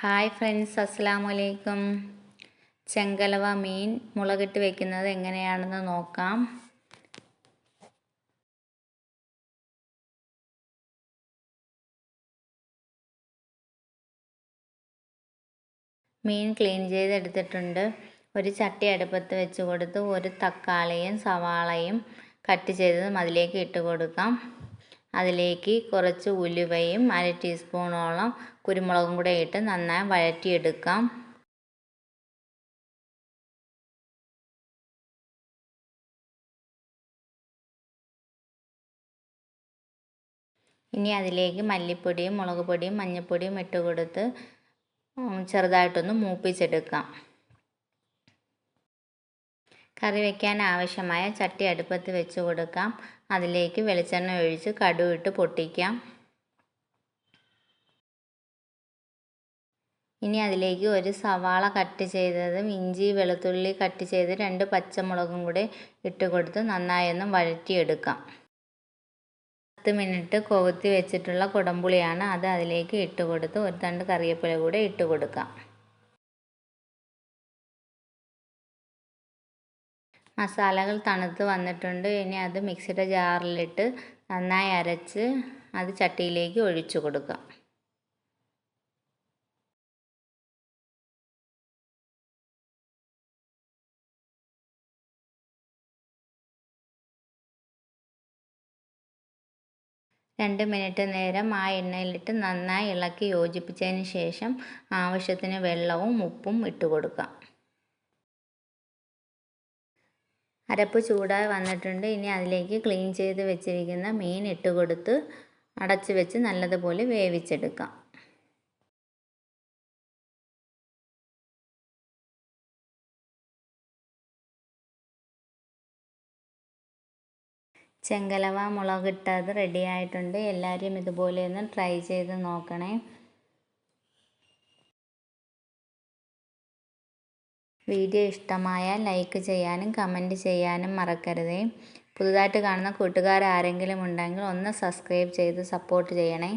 Hi friends അസ്സലാമലൈക്കും ചെങ്കലവ മീൻ മുളകിട്ട് വെക്കുന്നത് എങ്ങനെയാണെന്ന് നോക്കാം. മീൻ ക്ലീൻ ചെയ്തെടുത്തിട്ടുണ്ട്. ഒരു ചട്ടി അടുപ്പത്ത് വെച്ച് കൊടുത്ത് ഒരു തക്കാളിയും സവാളയും കട്ട് ചെയ്തതും അതിലേക്ക് ഇട്ട് കൊടുക്കാം. അതിലേക്ക് കുറച്ച് ഉലുവയും അര ടീസ്പൂണോളം കുരുമുളകും കൂടെ ഇട്ട് നന്നായി വഴറ്റിയെടുക്കാം. ഇനി അതിലേക്ക് മല്ലിപ്പൊടിയും മുളക് പൊടിയും മഞ്ഞൾപ്പൊടിയും ഇട്ട് കൊടുത്ത് ചെറുതായിട്ടൊന്ന് മൂപ്പിച്ചെടുക്കാം. കറി വയ്ക്കാൻ ആവശ്യമായ ചട്ടി അടുപ്പത്ത് വെച്ച് കൊടുക്കാം. അതിലേക്ക് വെളിച്ചെണ്ണ ഒഴിച്ച് കടുവിട്ട് പൊട്ടിക്കാം. ഇനി അതിലേക്ക് ഒരു സവാള കട്ട് ചെയ്തതും ഇഞ്ചി വെളുത്തുള്ളി കട്ട് ചെയ്ത് രണ്ട് പച്ചമുളകും കൂടി ഇട്ട് കൊടുത്ത് നന്നായൊന്ന് വഴറ്റിയെടുക്കാം. പത്ത് മിനിറ്റ് കൊവുത്തി വെച്ചിട്ടുള്ള കുടമ്പുളിയാണ് അത് അതിലേക്ക് ഇട്ട് കൊടുത്ത് ഒരു തണ്ട് കറിവേപ്പില കൂടെ ഇട്ട് കൊടുക്കാം. മസാലകൾ തണുത്ത് വന്നിട്ടുണ്ട്. ഇനി അത് മിക്സിയുടെ ജാറിലിട്ട് നന്നായി അരച്ച് അത് ചട്ടിയിലേക്ക് ഒഴിച്ചു കൊടുക്കാം. രണ്ട് മിനിറ്റ് നേരം ആ എണ്ണയിലിട്ട് നന്നായി ഇളക്കി യോജിപ്പിച്ചതിന് ശേഷം ആവശ്യത്തിന് വെള്ളവും ഉപ്പും ഇട്ട് കൊടുക്കാം. അരപ്പ് ചൂടായി വന്നിട്ടുണ്ട്. ഇനി അതിലേക്ക് ക്ലീൻ ചെയ്ത് വെച്ചിരിക്കുന്ന മീൻ ഇട്ട് കൊടുത്ത് അടച്ച് വെച്ച് നല്ലതുപോലെ വേവിച്ചെടുക്കാം. ചെങ്കലവ മുളകിട്ടത് റെഡി ആയിട്ടുണ്ട്. എല്ലാവരും ഇതുപോലെ ഒന്ന് ട്രൈ ചെയ്ത് നോക്കണേ. വീഡിയോ ഇഷ്ടമായാൽ ലൈക്ക് ചെയ്യാനും കമന്റ് ചെയ്യാനും മറക്കരുതേ. പുതുതായിട്ട് കാണുന്ന കൂട്ടുകാരാരെങ്കിലും ഉണ്ടെങ്കിൽ ഒന്ന് സബ്സ്ക്രൈബ് ചെയ്ത് സപ്പോർട്ട് ചെയ്യണേ.